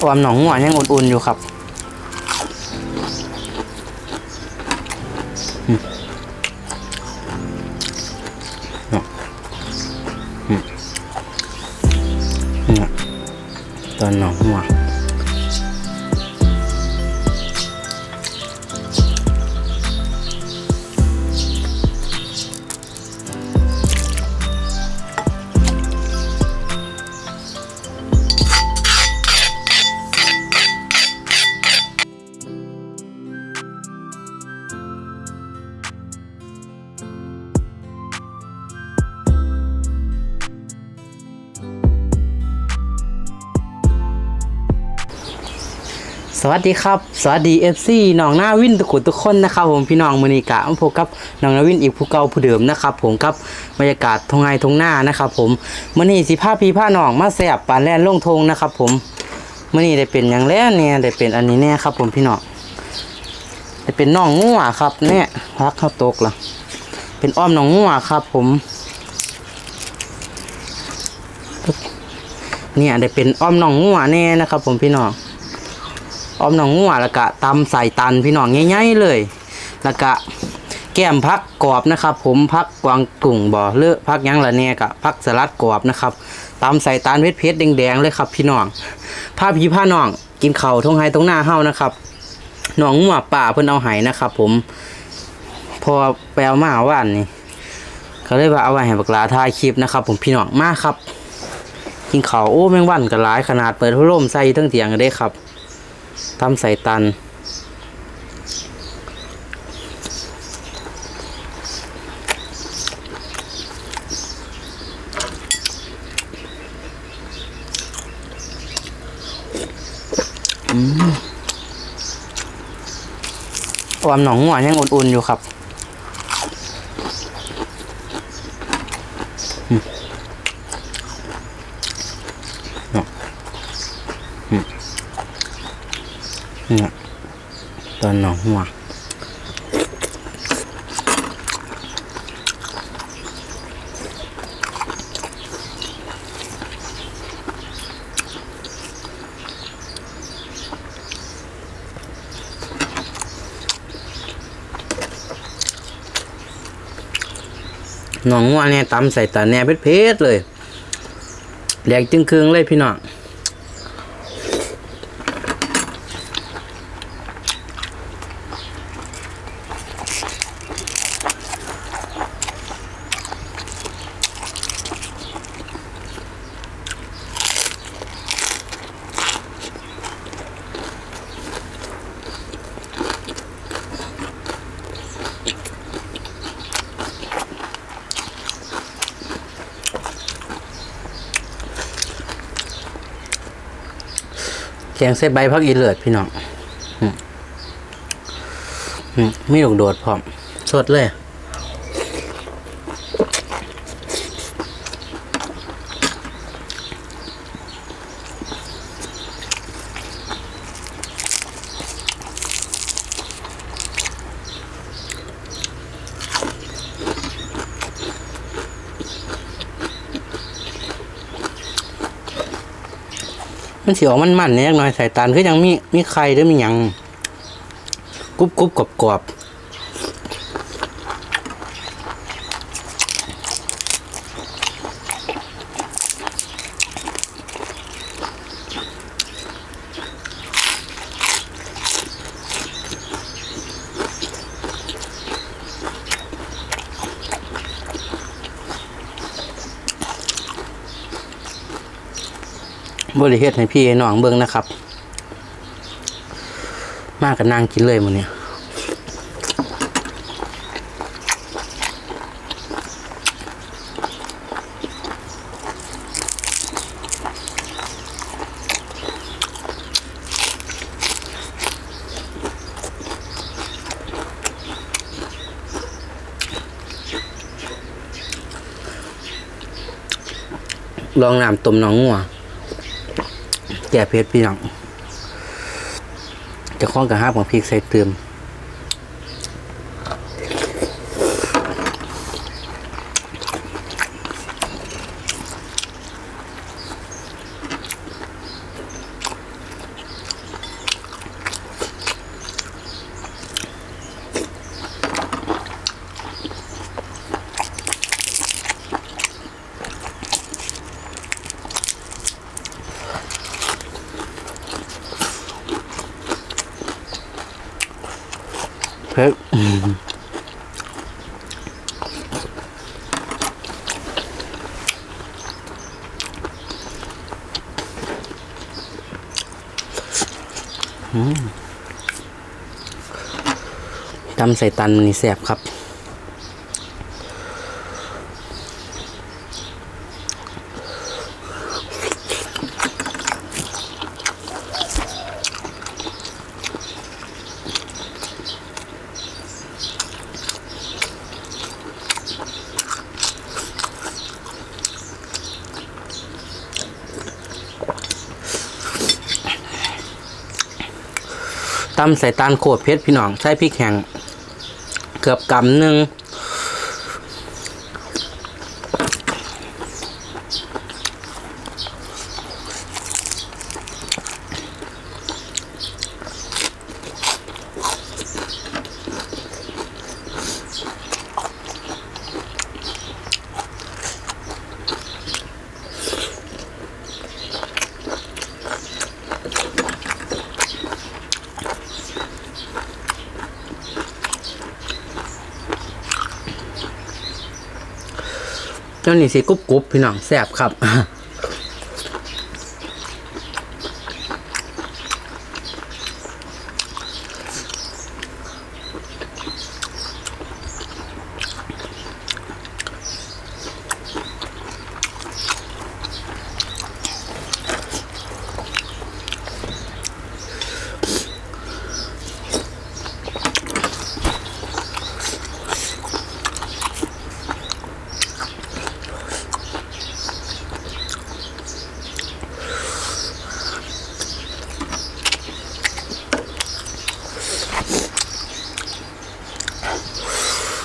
ความหนองหัวยังอุ่นๆอยู่ครับ สวัสดีครับ สวัสดีเอฟซีน้องหน้าวินทุกคนทุกคนนะครับผมพี่น้องมือนีกะพบกับน้องหน้าวินอีกผู้เก่าผู้เดิมนะครับผมกับบรรยากาศทงไงทงหน้านะครับผมมือนีสิผ้าพีผ้าหนองมาแสบปานแล่นลงทงนะครับผมมือนีได้เป็นอย่างแรกเนี่ยได้เป็นอันนี้แน่ครับผมพี่น้องได้เป็นน่องงัวครับเนี่ยพักเข้าตกละเป็นอ้อมน่องงัวครับ ผมเนี่ยได้เป็นอ้อมน่องงัวแน่นะครับ ผมพี่น้อง ออมหนองงัวแล้วก็ตำใส่ตันพี่น้องง่ายๆเลย แล้วก็แก้มพักกรอบนะครับ ผมพักกวางกุ่งบ่อเลือพักยังละเนี่ยกับพักสลัดกรอบนะครับตำใส่ตาลเพชรเพชรแดงๆเลยครับ พี่น้องผ้าพี่ผ้าน้อง กินเข่าทงไฮตรงหน้าเฮานะครับหนองงัวป่าเพิ่นเอาไห้นะครับ ผม พอแปลมาว่านนี่เขาเลยว่าเอาไว้ให้บักลาถ่ายคลิปนะครับ ผมพี่น้องมากครับ กินเข้าโอ้แมงวันก็หลายขนาดเปิดพัดลมใส่ทั้งเตียงก็ได้ครับ ทำใส่ตันอืมอมหนองหัวยังอุ่นๆอยู่ครับอืมเนาะอืม เนี่ย ตอนหนองหัวหนองหัวเนี่ยตำใส่ตาแหน่เพชรเลยแหลกจึงเครืองเลยพี่น้อง แกงเส้นใบพักอีเลือดพี่น้องอืมอืมมีลูกโดดพร้อมสดเลย มันเสียวมันมันๆเนี่ยหน่อยใส่ตาลคือยังมีมีไข่หรือมีหยังกรุบกรุบกรอบกรอบ บริเฮ็ดให้พี่ให้น้องเบิ่งนะครับ มากกับนางกินเลยหมันเนี่ยลองน้ำต้มน้องงัว ก่เพชรพี่น้องจะคล้องกับห้าของพริกใส่เติม เผ็ดตำใส่ตันนี่แสบครับ ตำใส่ตาลโคดเพชรพี่น้องใช้พริกแห้งเกือบกำหนึ่ง นี่สิกรุบกรุบพี่น้องแซ่บครับ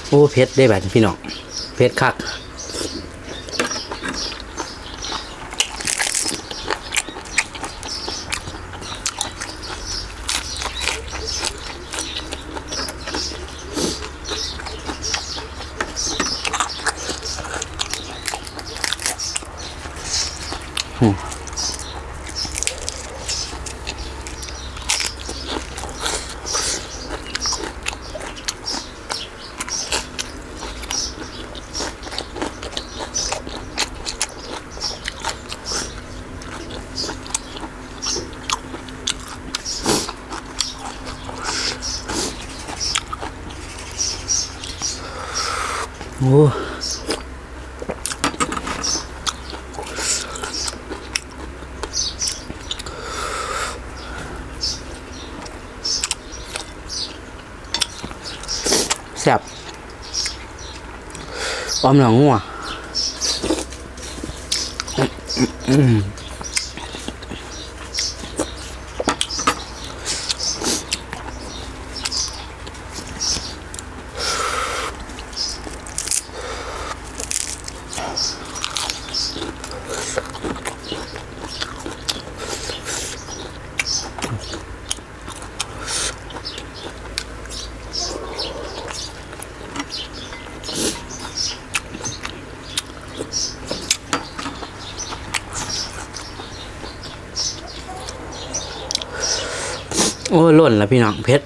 โอ้เพชรได้แบบพี่น้องเพชรคัก โอ้ แซ่บออมหลังงัวอืม โอ้ล่นแล้วพี่น้องเพชร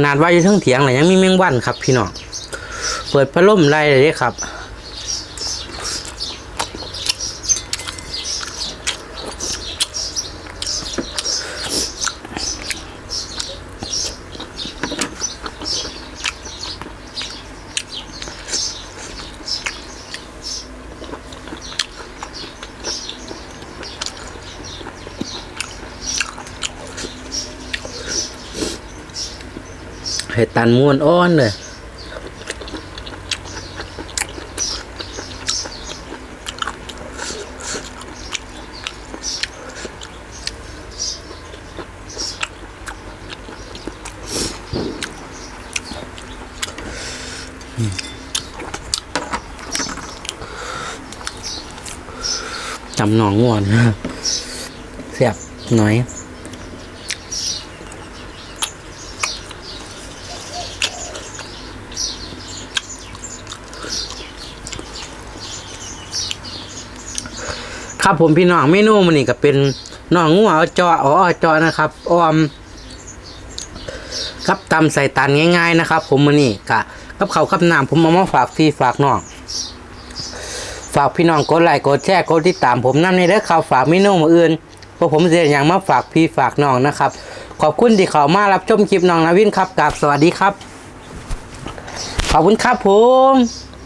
ขนาดว่าอยู่เทั้งเถียงเลยยังมีแมงวันครับพี่น้องเปิดพัดลมไล่เลยเด้ครับ เห็ตันม้วนอ้อนเลยจำหนองงวนเสียบน้อย ครับผมพี่น้องเมนูมันนี่ก็เป็นน่องงัวเอาจออ๋อจอนะครับออมกับตำใส่ตันง่ายๆนะครับ ผมมันนี่กะกับเขากับน้ำผมเอามาฝากพี่ฝากน้องฝากพี่น้องกดไลค์กดแชร์กดติดตามผมนั่นในเด้อข่าวฝากเมนูมาอื่นเพราะผมเสียอย่างมาฝากพี่ฝากน้องนะครับ ขอบคุณที่เขามารับชมคลิปน้องนาวินครับกราบสวัสดีครับ ขอบคุณครับผม